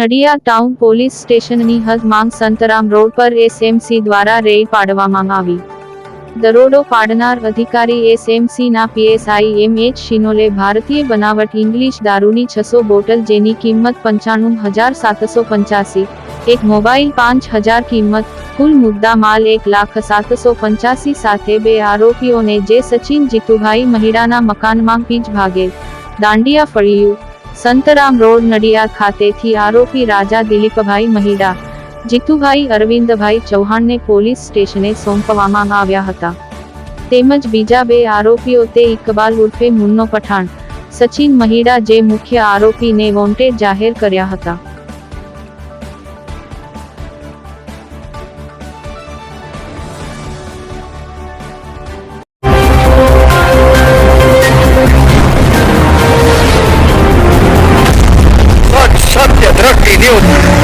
નડિયા town police સ્ટેશનની હદ માંગ સંતરામ રોડ પર એસએમસી દ્વારા રેડ પાડવામાં આવી. દરોડો પાડનાર અધિકારી એસએમસીના પીએસઆઈ એમ એચ શિનોલે ભારતીય બનાવટ ઇંગ્લિશ દારૂની છસો બોટલ જેની કિંમત પંચાણું હજાર સાતસો પંચ્યાસી, એક મોબાઈલ પાંચ હજાર કિંમત, કુલ મુદ્દા માલ એક લાખ સાતસો પંચ્યાસી સાથે બે આરોપીઓને જે સચિન જીતુભાઈ મહિડાના મકાનમાં પીજ ભાગે. દાંડિયા ફળિયું. સંતરામ રોડ નડિયાદ ખાતેથી આરોપી રાજા દિલીપભાઈ મહિડા, જીતુભાઈ અરવિંદભાઈ ચૌહાણને પોલીસ સ્ટેશને સોંપવામાં આવ્યા હતા. તેમજ બીજા બે આરોપીઓ તે ઇકબાલ ઉર્ફે મુન્નો પઠાણ, સચિન મહિડા જે મુખ્ય આરોપીને વોન્ટેડ જાહેર કર્યા હતા. 二点六